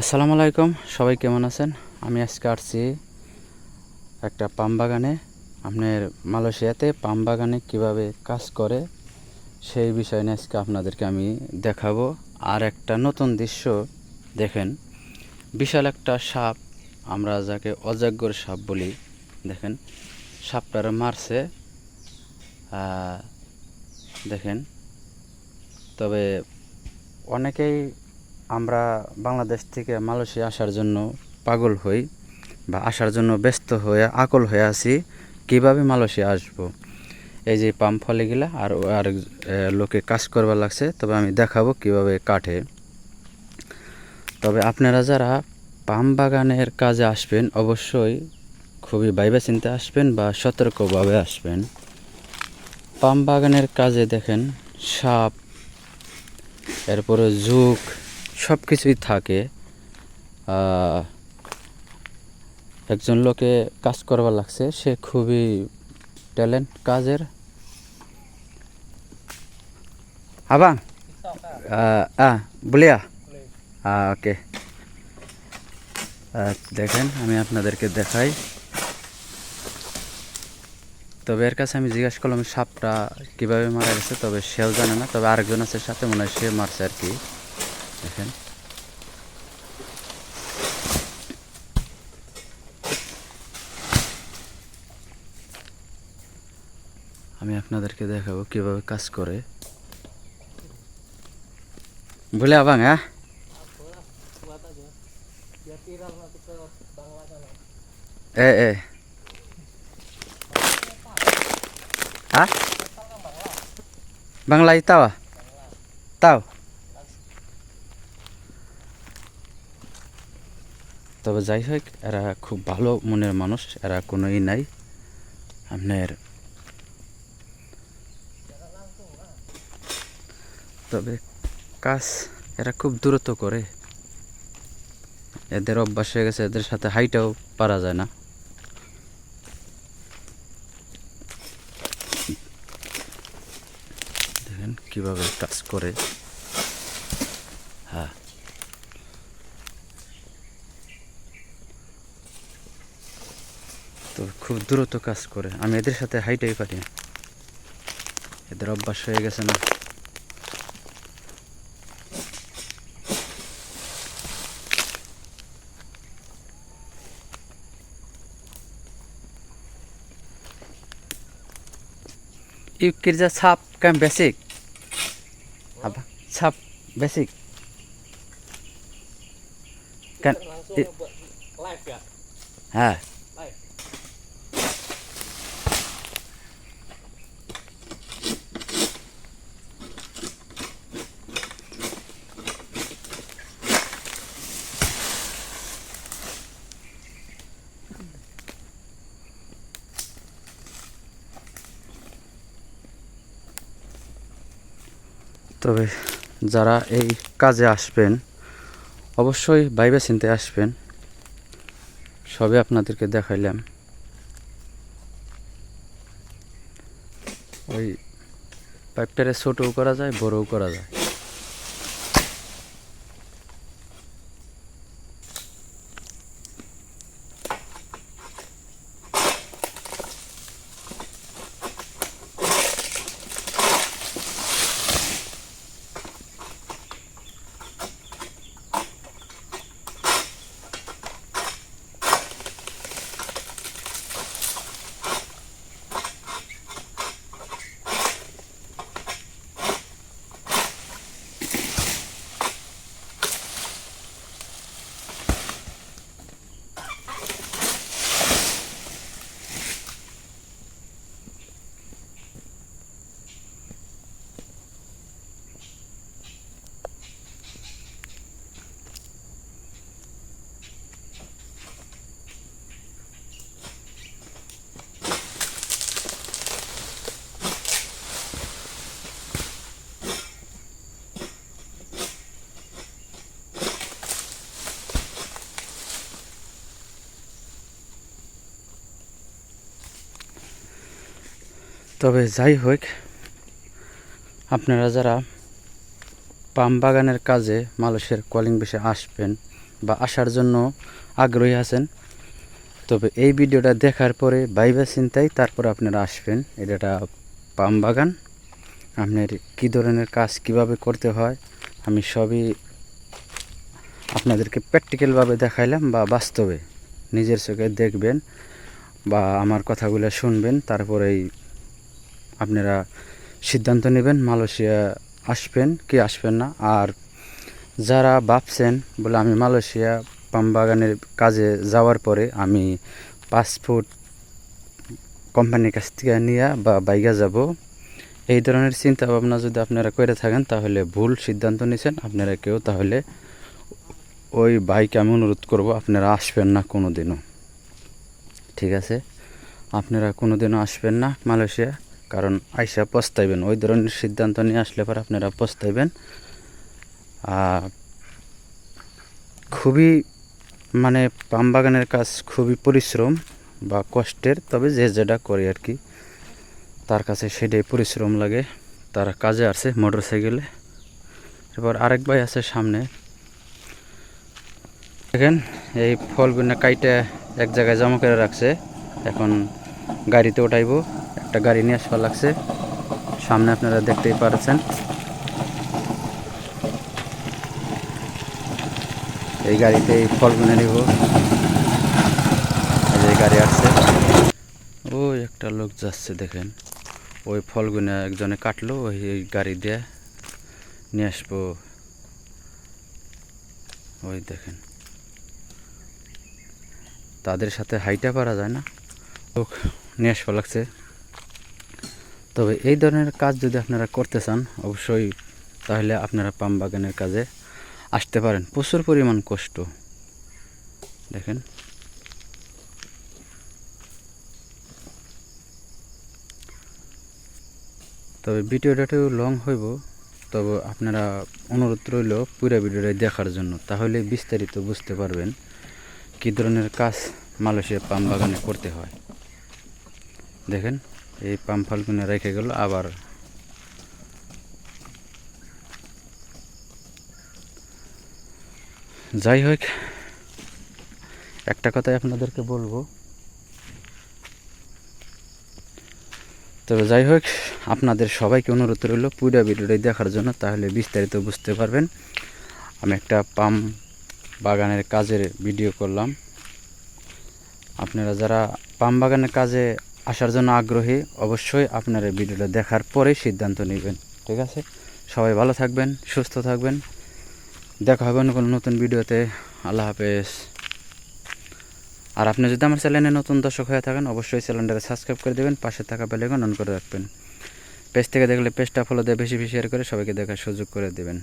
আসসালামু আলাইকুম, সবাই কেমন আছেন? আমি আজকে আসছি একটা পাম বাগানে। আপনার মালয়েশিয়াতে পাম বাগানে কীভাবে কাজ করে সেই বিষয় নিয়ে আজকে আপনাদেরকে আমি দেখাবো। আর একটা নতুন দৃশ্য দেখেন, বিশাল একটা সাপ, আমরা যাকে অজাগ্যর সাপ বলি, দেখেন, সাপটার মারছে। দেখেন, তবে অনেকেই আমরা বাংলাদেশ থেকে মালয়েশিয়া আসার জন্য পাগল হই বা আসার জন্য ব্যস্ত হয়ে আকল হয়ে আছি, কীভাবে মালয়েশিয়া আসব? এই যে পাম্প ফলেগুলা আর আর লোকে কাজ করবার লাগছে, তবে আমি দেখাবো কীভাবে কাটে। তবে আপনারা যারা পাম বাগানের কাজে আসবেন, অবশ্যই খুবই বাইবে চিন্তে আসবেন বা সতর্কভাবে আসবেন। পাম বাগানের কাজে দেখেন সাপ, এরপরে ঝুঁক সব কিছুই থাকে। একজন লোকে কাজ করবার লাগছে, সে খুবই ট্যালেন্ট কাজের। আবাং বলিয়া। ওকে। দেখেন, আমি আপনাদেরকে দেখাই। তবে এর কাছে আমি জিজ্ঞাসা করলাম, সাপটা কীভাবে মারা গেছে? তবে সেও জানে না, তবে আরেকজন আছে সাথে, মনে হয় সে মারছে আর কি। দেখেন আমি আপনাদেরকে দেখাবো কীভাবে কাজ করে। বলে আবাং হ্যাঁ? এ এ। হ্যাঁ? বাংলায় তাও তাও? তবে যাই হোক এরা খুব ভালো মনের মানুষ, এরা কোনোই নাই। আপনার তবে কাজ এরা খুব দূরত্ব করে। এদের অভ্যাস হয়ে গেছে, এদের সাথে হাইটাও পারা যায় না। দেখেন কীভাবে কাজ করে। হ্যাঁ। তো খুব দ্রুত কাজ করে। আমি এদের সাথে হাইটাই পারি। না এদের অভ্যাস হয়ে গেছে না। ইউকির ছাপ কেম বেসিক ছাপ বেসিক হ্যাঁ। তবে যারা এই কাজে আসবেন, অবশ্যই বাইবে চিনতে আসবেন। সবে আপনাদেরকে দেখাইলাম। ওই পাইপটারে ছোটও করা যায়, বড়ও করা যায়। তবে যাই হোক, আপনারা যারা পাম বাগানের কাজে মানুষের কলিং বেশি আসবেন বা আসার জন্য আগ্রহী আছেন, তবে এই ভিডিওটা দেখার পরে বাইবা চিন্তায় তারপর আপনারা আসবেন। এটা পাম বাগান, আপনার কী ধরনের কাজ কীভাবে করতে হয়, আমি সবই আপনাদেরকে প্র্যাকটিক্যালভাবে দেখাইলাম বা বাস্তবে নিজের চোখে দেখবেন বা আমার কথাগুলো শুনবেন, তারপরেই আপনারা সিদ্ধান্ত নেবেন, মালয়েশিয়া আসবেন, কি আসবেন না। আর যারা ভাবছেন বলে আমি মালয়েশিয়া পাম বাগানের কাজে যাওয়ার পরে আমি পাসপোর্ট কোম্পানির কাছ থেকে নিয়ে বা বাইগা যাব, এই ধরনের চিন্তা ভাবনা যদি আপনারা করে থাকেন, তাহলে ভুল সিদ্ধান্ত নিছেন। আপনারা কেউ তাহলে ওই বাইকে আমি অনুরোধ করব, আপনারা আসবেন না কোনো দিনও ঠিক আছে? আপনারা কোনো দিনও আসবেন না মালয়েশিয়া? কারণ আইসা পস্তাইবেন, ওই ধরনের সিদ্ধান্ত নিয়ে আসলে পর আপনারা পস্তাইবেন। আর খুবই মানে পাম বাগানের কাজ খুবই পরিশ্রম বা কষ্টের, তবে যে যেটা করে আর কি, তার কাছে সেটাই পরিশ্রম লাগে, তারা কাজে আসে মোটর সাইকেলে এরপর আরেক ভাই আছে সামনে। দেখেন, এই ফলগুলো কাইটে এক জায়গায় জমা করে রাখছে, এখন গাড়িতে উঠাইবো একটা গাড়ি নিয়ে আসবা লাগছে। সামনে আপনারা দেখতেই পারছেন। এই গাড়িতে এই ফলগুলো নিব। এই গাড়ি আসছে। ওই একটা লোক যাচ্ছে দেখেন। ওই ফলগুনে একজনে কাটলো, ওই গাড়ি দিয়ে নিয়ে আসব। ওই দেখেন। তাদের সাথে হাইটা পারা যায় না। লোক নিয়ে আসবা লাগছে। তবে এই ধরনের কাজ যদি আপনারা করতে চান, অবশ্যই তাহলে আপনারা পাম বাগানের কাজে আসতে পারেন। প্রচুর পরিমাণ কষ্ট। দেখেন। তবে ভিডিওটা লং হইব, তবে আপনারা অনুরোধ রইল পুরো ভিডিওটা দেখার জন্য। তাহলে বিস্তারিত বুঝতে পারবেন কী ধরনের কাজ মালয়েশিয়ার পাম বাগানে করতে হয়। দেখেন। এই পাম ফলগুলো রেখে গেল, আবার যাই হোক, একটা কথাই আপনাদেরকে বলব। তবে যাই হোক, আপনাদের সবাইকে অনুরোধ রইল পুরো ভিডিওটি দেখার জন্য, তাহলে বিস্তারিত বুঝতে পারবেন। আমি একটা পাম বাগানের কাজের ভিডিও করলাম। আপনারা যারা পাম বাগানের কাজে আসার জন্য আগ্রহী অবশ্যই আপনারা ভিডিওটা দেখার পরেই সিদ্ধান্ত নেবেন, ঠিক আছে? সবাই ভালো থাকবেন, সুস্থ থাকবেন। দেখা হবে অন্য কোনো নতুন ভিডিওতে। আল্লাহ হাফেজ। আর আপনি যদি আমার চ্যানেলে নতুন দর্শক হয়ে থাকেন, অবশ্যই চ্যানেলটাকে সাবস্ক্রাইব করে দেবেন, পাশে থাকা বেলাইকন অন করে রাখবেন। পেজ থেকে দেখলে পেজটা ফলো দিয়ে বেশি বেশি শেয়ার করে সবাইকে দেখার সুযোগ করে দেবেন।